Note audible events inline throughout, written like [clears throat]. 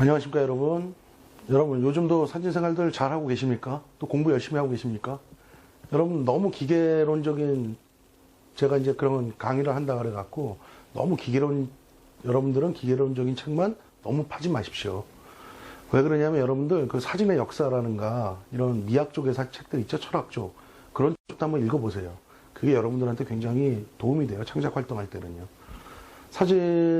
안녕하십니까 여러분. 여러분 요즘도 사진 생활들 잘 하고 계십니까? 또 공부 열심히 하고 계십니까? 여러분 너무 기계론적인 제가 이제 그런 강의를 한다 그래 갖고 너무 기계론 여러분들은 기계론적인 책만 너무 파지 마십시오. 왜 그러냐면 여러분들 그 사진의 역사라는가 이런 미학 쪽의 사- 책들 있죠? 철학 쪽. 그런 쪽도 한번 읽어보세요. 그게 여러분들한테 굉장히 도움이 돼요 창작 활동할 때는요. 사진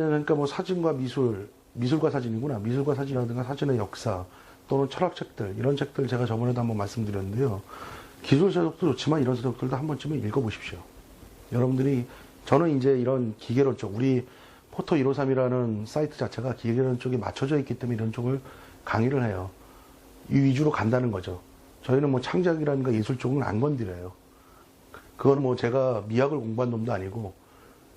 그러니까 뭐 사진과 미술 미술과 사진이구나. 미술과 사진이라든가 사진의 역사 또는 철학 책들 이런 책들 제가 저번에도 한번 말씀드렸는데요. 기술 서적도 좋지만 이런 서적들도 한 번쯤은 읽어보십시오. 여러분들이 저는 이제 이런 기계론 쪽 우리 포토 153이라는 사이트 자체가 기계론 쪽에 맞춰져 있기 때문에 이런 쪽을 강의를 해요. 이 위주로 간다는 거죠. 저희는 뭐 창작이라든가 예술 쪽은 안 건드려요. 그건 뭐 제가 미학을 공부한 놈도 아니고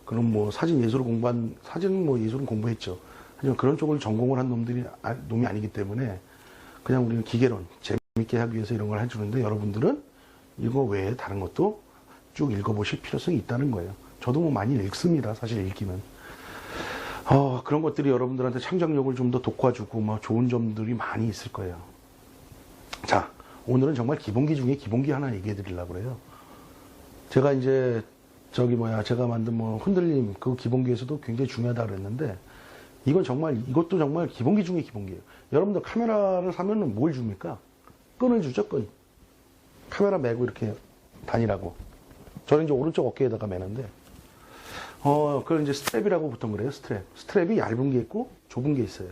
그럼 뭐 사진 예술을 공부한 사진 뭐 예술은 공부했죠. 하지만 그런 쪽을 전공을 한 놈들이 아- 놈이 아니기 때문에 그냥 우리는 기계론 재밌게 하기 위해서 이런 걸 해주는데 여러분들은 이거 외에 다른 것도 쭉 읽어보실 필요성이 있다는 거예요. 저도 뭐 많이 읽습니다. 사실 읽기는. 어, 그런 것들이 여러분들한테 창작력을 좀 더 돋궈주고 뭐 좋은 점들이 많이 있을 거예요. 자, 오늘은 정말 기본기 중에 기본기 하나 얘기해 드리려고 그래요. 제가 이제 저기 뭐야 제가 만든 뭐 흔들림 그 기본기에서도 굉장히 중요하다 그랬는데 이건 정말 이것도 정말 기본기 중에 기본기예요. 여러분들 카메라를 사면은 뭘 줍니까? 끈을 주죠 끈. 카메라 메고 이렇게 다니라고. 저는 이제 오른쪽 어깨에다가 매는데 어 그걸 이제 스트랩이라고 보통 그래요 스트랩. 스트랩이 얇은 게 있고 좁은 게 있어요.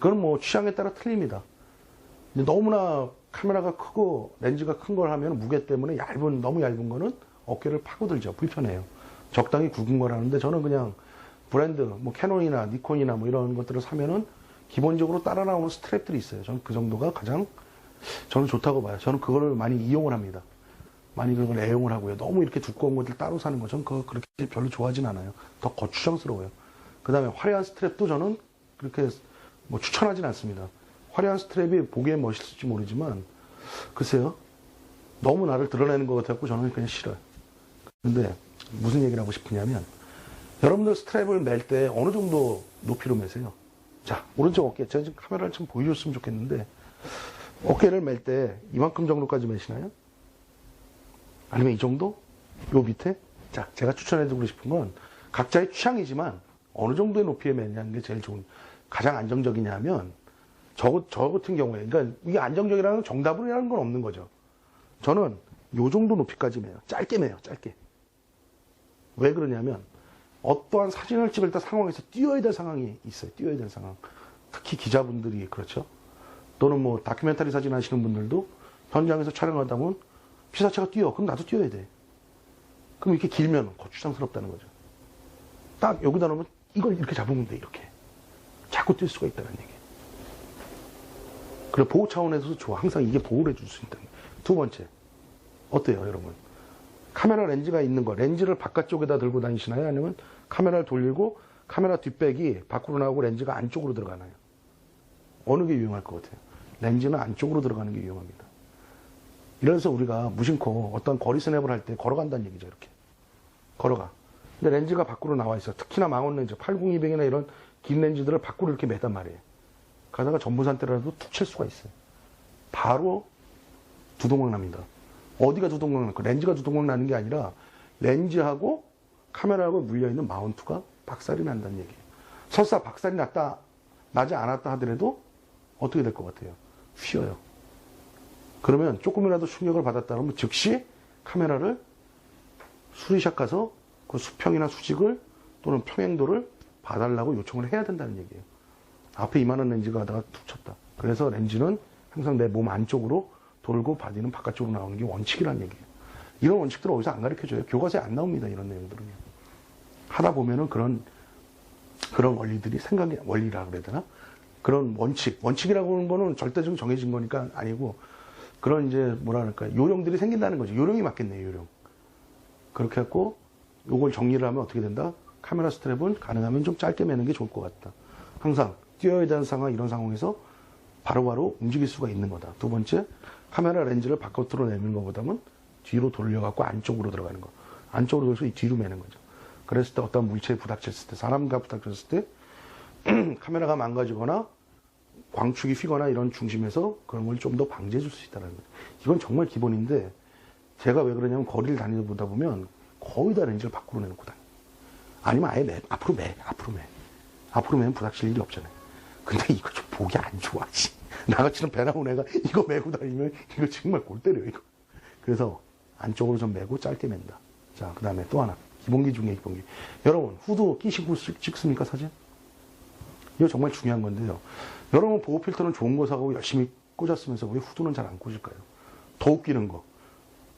그건 뭐 취향에 따라 틀립니다. 근데 너무나 카메라가 크고 렌즈가 큰 걸 하면 무게 때문에 얇은 너무 얇은 거는 어깨를 파고들죠. 불편해요. 적당히 굵은 거라는데 저는 그냥 브랜드 뭐 캐논이나 니콘이나 뭐 이런 것들을 사면은 기본적으로 따라 나오는 스트랩들이 있어요. 저는 그 정도가 가장 저는 좋다고 봐요. 저는 그거를 많이 이용을 합니다. 많이 그걸 애용을 하고요. 너무 이렇게 두꺼운 것들 따로 사는 거 저는 그렇게 별로 좋아하진 않아요. 더 거추장스러워요. 그 다음에 화려한 스트랩도 저는 그렇게 뭐 추천하진 않습니다. 화려한 스트랩이 보기에 멋있을지 모르지만 글쎄요. 너무 나를 드러내는 것 같아서 저는 그냥 싫어요. 근데 무슨 얘기를 하고 싶으냐면 여러분들 스트랩을 멜 때 어느 정도 높이로 매세요? 자, 오른쪽 어깨. 제가 지금 카메라를 좀 보여줬으면 좋겠는데 어깨를 멜 때 이만큼 정도까지 매시나요? 아니면 이 정도? 요 밑에? 자, 제가 추천해드리고 싶은 건 각자의 취향이지만 어느 정도의 높이에 매냐는 게 제일 좋은, 가장 안정적이냐 하면 저, 저 같은 경우에, 그러니까 이게 안정적이라는 건 정답이라는 건 없는 거죠. 저는 요 정도 높이까지 매요. 짧게 매요, 짧게. 왜 그러냐면 어떠한 사진을 찍을 때 상황에서 뛰어야 될 상황이 있어요. 뛰어야 될 상황. 특히 기자분들이 그렇죠. 또는 뭐 다큐멘터리 사진 하시는 분들도 현장에서 촬영하다 보면 피사체가 뛰어. 그럼 나도 뛰어야 돼. 그럼 이렇게 길면 거추장스럽다는 거죠. 딱 여기다 놓으면 이걸 이렇게 잡으면 돼. 이렇게. 자꾸 뛸 수가 있다는 얘기예요. 그래 보호 차원에서도 좋아. 항상 이게 보호를 해줄 수 있다는 거예요. 두 번째. 어때요, 여러분? 카메라 렌즈가 있는 거, 렌즈를 바깥쪽에다 들고 다니시나요? 아니면 카메라를 돌리고 카메라 뒷백이 밖으로 나오고 렌즈가 안쪽으로 들어가나요? 어느 게 유용할 것 같아요? 렌즈는 안쪽으로 들어가는 게 유용합니다. 이래서 우리가 무심코 어떤 거리 스냅을 할 때 걸어간다는 얘기죠, 이렇게. 걸어가. 근데 렌즈가 밖으로 나와 있어. 특히나 망원 렌즈, 80-200이나 이런 긴 렌즈들을 밖으로 이렇게 매단 말이에요. 가다가 전부 산대라도 툭 칠 수가 있어요. 바로 두동강 납니다. 어디가 두동강 날까? 렌즈가 두동강 나는 게 아니라 렌즈하고 카메라하고 물려있는 마운트가 박살이 난다는 얘기예요. 설사 박살이 났다, 나지 않았다 하더라도 어떻게 될 것 같아요? 휘어요. 그러면 조금이라도 충격을 받았다 그러면 즉시 카메라를 수리샵 가서 그 수평이나 수직을 또는 평행도를 봐달라고 요청을 해야 된다는 얘기예요. 앞에 이만한 렌즈가 하다가 툭 쳤다. 그래서 렌즈는 항상 내 몸 안쪽으로 돌고 바디는 바깥쪽으로 나오는 게 원칙이라는 얘기예요. 이런 원칙들은 어디서 안 가르쳐줘요. 교과서에 안 나옵니다. 이런 내용들은요. 하다 보면은 그런, 그런 원리들이 생각이, 원리라 그래야 되나? 그런 원칙. 원칙이라고 하는 거는 절대적으로 정해진 거니까 아니고 그런 이제 뭐라 그럴까. 요령들이 생긴다는 거죠. 요령이 맞겠네요. 요령. 그렇게 해갖고 요걸 정리를 하면 어떻게 된다? 카메라 스트랩은 가능하면 좀 짧게 매는 게 좋을 것 같다. 항상 뛰어야 되는 상황, 이런 상황에서 바로바로 움직일 수가 있는 거다. 두 번째, 카메라 렌즈를 바깥으로 내는 것보다는 뒤로 돌려갖고 안쪽으로 들어가는 거. 안쪽으로 돌려서 이 뒤로 매는 거죠. 그랬을 때 어떤 물체에 부닥쳤을 때, 사람과 부닥쳤을 때, [clears throat] 카메라가 망가지거나 광축이 휘거나 이런 중심에서 그런 걸 좀 더 방지해 줄 수 있다는 거예요. 이건 정말 기본인데 제가 왜 그러냐면 거리를 다니다 보면 거의 다 렌즈를 밖으로 내놓고 다녀요. 아니면 아예 매, 앞으로 매, 앞으로 매. 앞으로 매면 부닥칠 일이 없잖아요. 근데 이거 좀 보기 안 좋아, 씨. 나같이는 배 나온 애가 이거 메고 다니면 이거 정말 골 때려요, 이거. 그래서 안쪽으로 좀 메고 짧게 맨다. 자, 그 다음에 또 하나. 기본기 중에 기본기. 여러분, 후드 끼시고 찍- 찍습니까, 사진? 이거 정말 중요한 건데요. 여러분, 보호 필터는 좋은 거 사고 열심히 꽂았으면서 왜 후드는 잘 안 꽂을까요? 더 웃기는 거.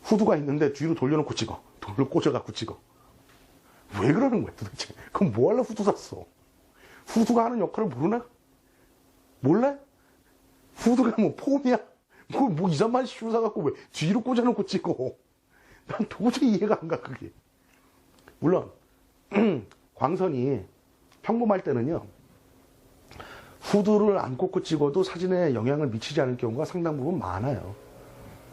후드가 있는데 뒤로 돌려놓고 찍어. 돌로 꽂아갖고 찍어. 왜 그러는 거야, 도대체? 그럼 뭐 하려 후드 샀어? 후드가 하는 역할을 모르나? 몰라? 후드가 뭐 폼이야? 뭐, 뭐 이상한 슈 사갖고 왜 뒤로 꽂아놓고 찍어? 난 도저히 이해가 안 가, 그게. 물론, [clears throat] 광선이 평범할 때는요, 후드를 안 꽂고 찍어도 사진에 영향을 미치지 않을 경우가 상당 부분 많아요.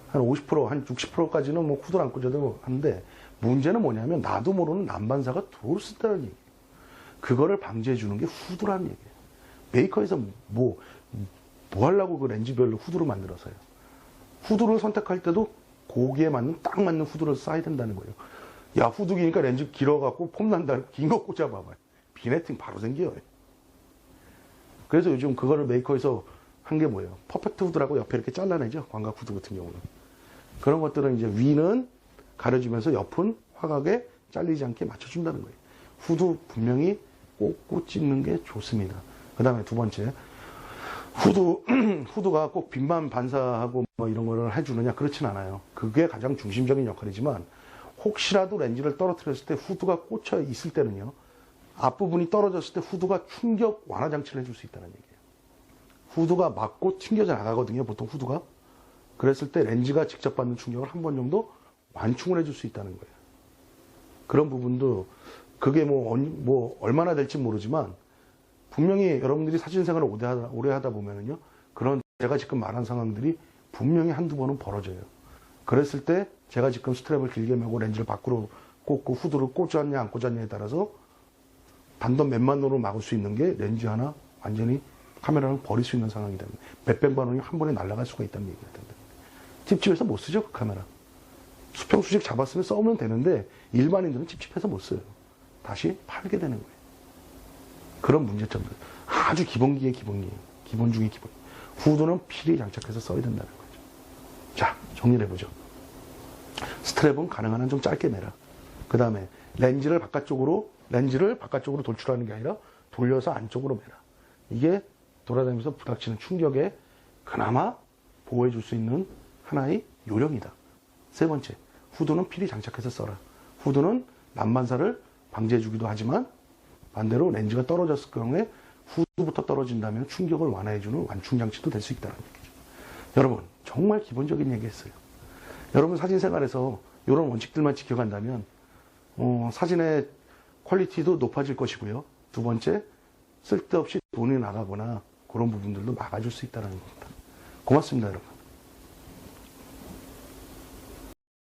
한 50%, 한 60%까지는 뭐 후드를 안 꽂아도 하는데, 문제는 뭐냐면, 나도 모르는 난반사가 도를 쓴다는 얘기예요. 그거를 방지해 주는 게 후드라는 얘기예요. 메이커에서 뭐, 뭐 하려고 그 렌즈별로 후드를 만들어서요. 후드를 선택할 때도 거기에 맞는, 딱 맞는 후드를 써야 된다는 거예요. 야, 후드 기니까 렌즈 길어갖고 폼 난다. 긴거 꽂아봐봐요. 비네팅 바로 생겨요. 그래서 요즘 그거를 메이커에서 한 게 뭐예요? 퍼펙트 후드라고 옆에 이렇게 잘라내죠. 광각 후드 같은 경우는. 그런 것들은 이제 위는 가려주면서 옆은 화각에 잘리지 않게 맞춰준다는 거예요. 후드 분명히 꽂고 찍는 게 좋습니다. 그 다음에 두 번째. 후드, [clears throat] 후드가 꼭 빛만 반사하고 뭐 이런 거를 해주느냐? 그렇진 않아요. 그게 가장 중심적인 역할이지만 혹시라도 렌즈를 떨어뜨렸을 때 후드가 꽂혀 있을 때는요. 앞부분이 떨어졌을 때 후드가 충격 완화 장치를 해줄 수 있다는 얘기예요. 후드가 맞고 튕겨져 나가거든요. 보통 후드가. 그랬을 때 렌즈가 직접 받는 충격을 한 번 정도 완충을 해줄 수 있다는 거예요. 그런 부분도 그게 뭐, 언- 뭐 얼마나 될지 모르지만 분명히 여러분들이 사진 생활을 오래 하다, 오래 하다 보면은요. 그런 제가 지금 말한 상황들이 분명히 한두 번은 벌어져요. 그랬을 때 제가 지금 스트랩을 길게 메고 렌즈를 밖으로 꽂고 후드를 꽂았냐 안 꽂았냐에 따라서 단돈 몇만 원으로 막을 수 있는 게 렌즈 하나 완전히 카메라를 버릴 수 있는 상황이 됩니다. 몇백만 원이 한 번에 날아갈 수가 있다는 얘기가 됩니다. 찝찝해서 못 쓰죠, 그 카메라. 수평 수직 잡았으면 써면 되는데 일반인들은 찝찝해서 못 써요. 다시 팔게 되는 거예요. 그런 문제점들. 아주 기본기의 기본기예요. 기본 중의 기본. 후드는 필히 장착해서 써야 된다는 거죠. 자, 정리를 해보죠. 스트랩은 가능한 한 좀 짧게 매라. 그 다음에 렌즈를 바깥쪽으로, 렌즈를 바깥쪽으로 돌출하는 게 아니라 돌려서 안쪽으로 매라. 이게 돌아다니면서 부닥치는 충격에 그나마 보호해 줄 수 있는 하나의 요령이다. 세 번째, 후드는 필히 장착해서 써라. 후드는 난반사를 방지해 주기도 하지만 반대로 렌즈가 떨어졌을 경우에 후드부터 떨어진다면 충격을 완화해 주는 완충 장치도 될 수 있다는 얘기죠. 여러분, 정말 기본적인 얘기 했어요. 여러분 사진 생활에서 이런 원칙들만 지켜간다면 어, 사진의 퀄리티도 높아질 것이고요. 두 번째, 쓸데없이 돈이 나가거나 그런 부분들도 막아줄 수 있다는 겁니다. 고맙습니다, 여러분.